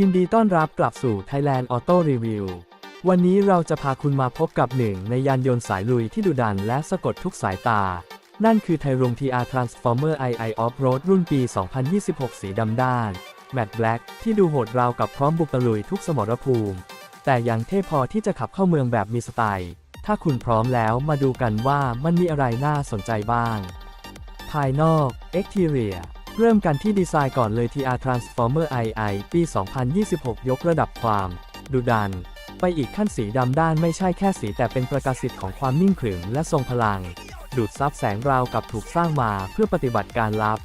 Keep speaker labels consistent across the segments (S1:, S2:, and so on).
S1: ยินดีต้อนรับกลับสู่ Thailand Auto Review วันนี้เราจะพาคุณมาพบกับหนึ่งในยานยนต์สายลุยที่ดุดันและสะกดทุกสายตา นั่นคือไทรุง TR Transformer II Off-Road รุ่นปี 2026 สีดำด้าน Matte Black ที่ดูโหดราวกับพร้อมบุกตะลุยทุกสมรภูมิ แต่ยังเท่พอที่จะขับเข้าเมืองแบบมีสไตล์ ถ้าคุณพร้อมแล้วมาดูกันว่ามันมีอะไรน่าสนใจบ้าง ภายนอก Exterior เริ่มกันที่ดีไซน์ก่อนเลย TR Transformer II ปี 2026 ยกระดับความ ดุดัน ไปอีกขั้นสีดำด้านไม่ใช่แค่สีแต่เป็นประกาศสิทธิ์ของความนิ่งขรึมและทรงพลัง ดูดซับแสงราวกับถูกสร้างมาเพื่อปฏิบัติการลับ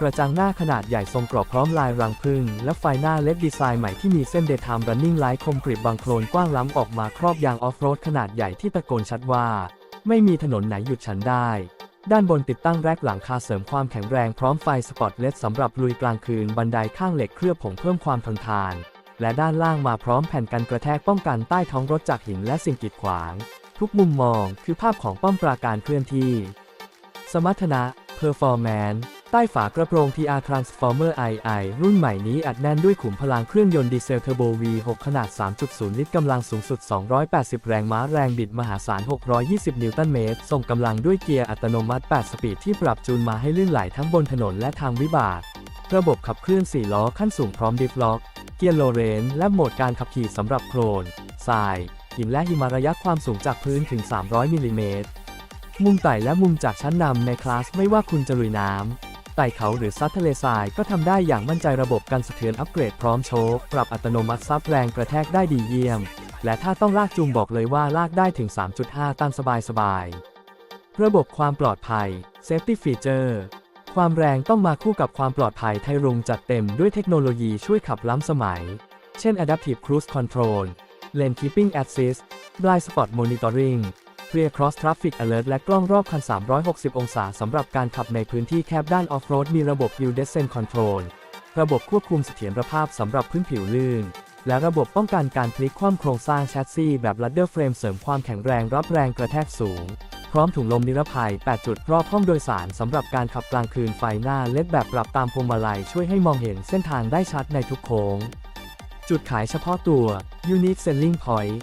S1: กระจังหน้าขนาดใหญ่ทรงกรอบพร้อมลายรังผึ้งและไฟหน้าเล็ดดีไซน์ใหม่ที่มีเส้น Daytime Running Light คมกริบบางโคลนกว้างล้ำออกมาครอบยางออฟโรดขนาดใหญ่ที่ตะโกนชัดว่า ไม่มีถนนไหนหยุดฉันได้ ด้านบนติดตั้งแร็กหลังคาเสริมความแข็งแรงพร้อมไฟสปอตเลสสำหรับลุยกลางคืนบันไดข้างเหล็กเคลือบผงเพิ่มความทนทาน และด้านล่างมาพร้อมแผ่นกันกระแทกป้องกันใต้ท้องรถจากหินและสิ่งกีดขวาง ทุกมุมมองคือภาพของป้อมปราการเคลื่อนที่ สมรรถนะ Performance ใต้ฝากระโปรง TR Transformer II รุ่นใหม่นี้อัดแน่นด้วยขุมพลังเครื่องยนต์ดีเซลเทอร์โบ V6 ขนาด 3.0 ลิตรกำลังสูงสุด 280 แรงม้าแรงบิดมหาศาล 620 นิวตันเมตร ส่งกำลังด้วยเกียร์อัตโนมัติ 8 สปีดที่ปรับจูนมาให้ลื่นไหลทั้งบนถนนและทางวิบากระบบขับเคลื่อน 4 ล้อขั้นสูงพร้อมดิฟล็อก เกียร์โลเรน และโหมดการขับขี่สำหรับโคลน ทราย หินและหิมะระยะความสูงจากพื้นถึง 300 มิลลิเมตร มุมไต่และมุมจากชั้นนำในคลาสไม่ว่าคุณจะลุยน้ำ ไต่เขาหรือซัดทะเลทรายก็ทำได้อย่างมั่นใจระบบกันสะเทือนอัปเกรดพร้อมโชคปรับอัตโนมัติซับแรงกระแทกได้ดีเยี่ยม และถ้าต้องลากจูงบอกเลยว่าลากได้ถึง 3.5 ตันสบายๆ ระบบความปลอดภัย Safety Feature ความแรงต้องมาคู่กับความปลอดภัยไทยรุงจัดเต็มด้วยเทคโนโลยีช่วยขับล้ำสมัย เช่น Adaptive Cruise Control Lane Keeping Assist Blind Spot Monitoring Clear Cross Traffic Alert และกล้องรอบคัน 360 องศาสำหรับการขับในพื้นที่แคบด้านออฟโรดมีระบบ Hill Descent Control ระบบควบคุมเสถียรภาพสำหรับพื้นผิวลื่น และระบบป้องกันการพลิกคว่ำโครงสร้างแชสซีแบบ Ladder Frame เสริมความแข็งแรงรับแรงกระแทกสูง พร้อมถุงลมนิรภัย 8 จุดรอบห้องโดยสารสำหรับการขับกลางคืนไฟหน้าเล็ดแบบปรับตามพวงมาลัยช่วยให้มองเห็นเส้นทางได้ชัดในทุกโค้ง จุดขายเฉพาะตัว Unique Selling Point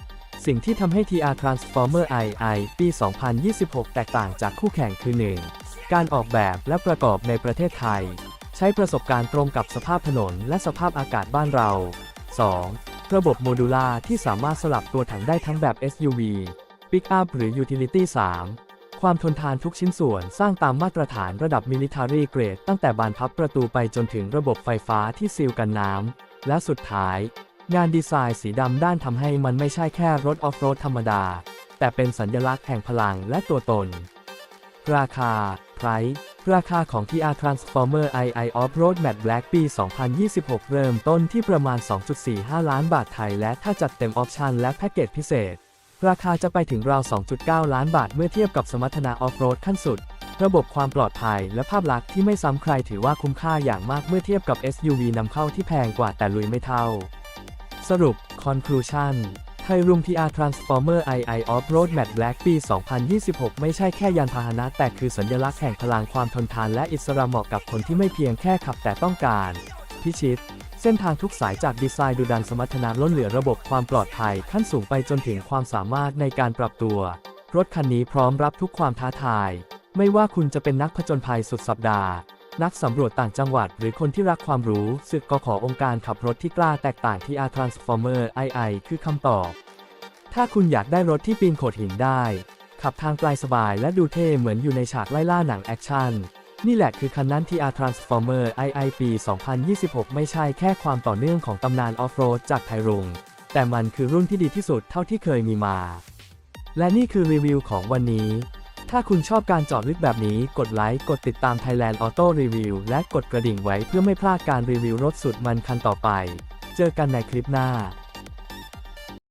S1: สิ่งที่ทำให้ TR Transformer II ปี 2026 แตกต่างจากคู่แข่งคือ 1. การออกแบบและประกอบในประเทศไทย ใช้ประสบการณ์ตรงกับสภาพถนนและสภาพอากาศบ้านเรา 2. ระบบโมดูล่าที่สามารถสลับตัวถังได้ทั้งแบบ SUV Pickup หรือ Utility 3. ความทนทานทุกชิ้นส่วนสร้างตามมาตรฐานระดับ Military Grade ตั้งแต่บานพับประตูไปจนถึงระบบไฟฟ้าที่ซีลกันน้ำ และสุดท้าย งานดีไซน์สีดำด้านทำให้มันไม่ใช่แค่รถออฟโรดธรรมดา แต่เป็นสัญลักษณ์แห่งพลังและตัวตน ราคา Price ราคาของ TR Transformer II Off-Road Matte Black ปี 2026 เริ่มต้นที่ประมาณ 2.45 ล้านบาทไทย และถ้าจัดเต็มออปชันและแพ็กเกจพิเศษ ราคาจะไปถึงราว 2.9 ล้านบาทเมื่อเทียบกับสมรรถนะออฟโรดขั้นสุด ระบบความปลอดภัยและภาพลักษณ์ที่ไม่ซ้ำใครถือว่าคุ้มค่าอย่างมากเมื่อเทียบกับ SUV นำเข้าที่แพงกว่าแต่ลุยไม่เท่า สรุป Conclusion ไทยรุง TR Transformer II Off-Road Matte Black ปี 2026 ไม่ใช่แค่ยานพาหนะ แต่คือสัญลักษณ์แห่งพลังความทนทานและอิสระเหมาะกับคนที่ไม่เพียงแค่ขับแต่ต้องการ พิชิต เส้นทางทุกสายจากดีไซน์ดูดันสมรรถนะล้นเหลือระบบความปลอดภัยขั้นสูงไปจนถึงความสามารถในการปรับตัว รถคันนี้พร้อมรับทุกความท้าทาย ไม่ว่าคุณจะเป็นนักผจญภัยสุดสัปดาห์ นักสำรวจต่างจังหวัด หรือคนที่รักความรู้สึกกขอองค์การขับรถที่กล้าแตกต่างที่ R Transformer II คือคำตอบ ถ้าคุณอยากได้รถที่ปีนโขดหินได้ ขับทางไกลสบายและดูเท่เหมือนอยู่ในฉากไล่ล่าหนังแอคชั่น นี่แหละคือคันนั้นที่ R Transformer II ปี 2026 ไม่ใช่แค่ความต่อเนื่องของตำนานออฟโรดจากไทรุง แต่มันคือรุ่นที่ดีที่สุดเท่าที่เคยมีมา และนี่คือรีวิวของวันนี้ ถ้าคุณชอบการเจาะลึกแบบนี้ กดไลค์ กดติดตาม Thailand Auto Review และกดกระดิ่งไว้เพื่อไม่พลาดการรีวิวรถสุดมันคันต่อไป เจอกันในคลิปหน้า